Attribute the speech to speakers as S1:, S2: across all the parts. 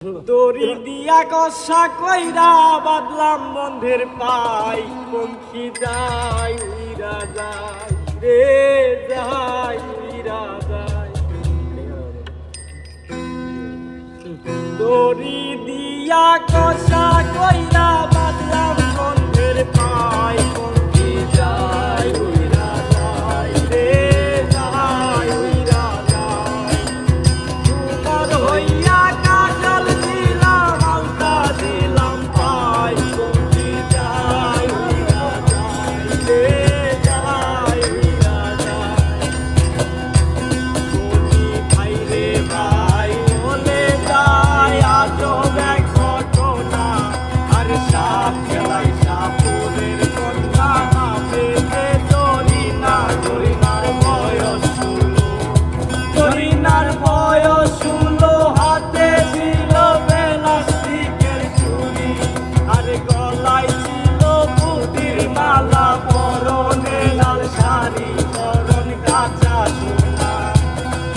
S1: দড়ি দিয়া কষা কইরা বাদলাম বন্ধের পাই। পঙ্খি যাই, উইরা যাই, রে যাই, উইরা যাই। দড়ি দিয়া কষা কইরা বাদলাম বন্ধের পাই।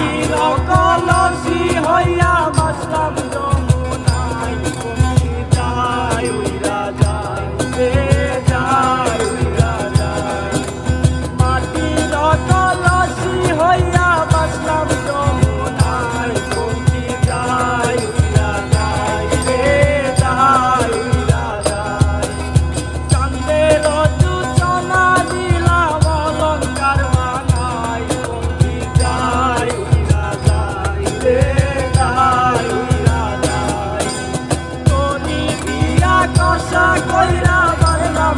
S1: পাখির কলসি হইয়া বাসলাম। আশা কইরা পারলাম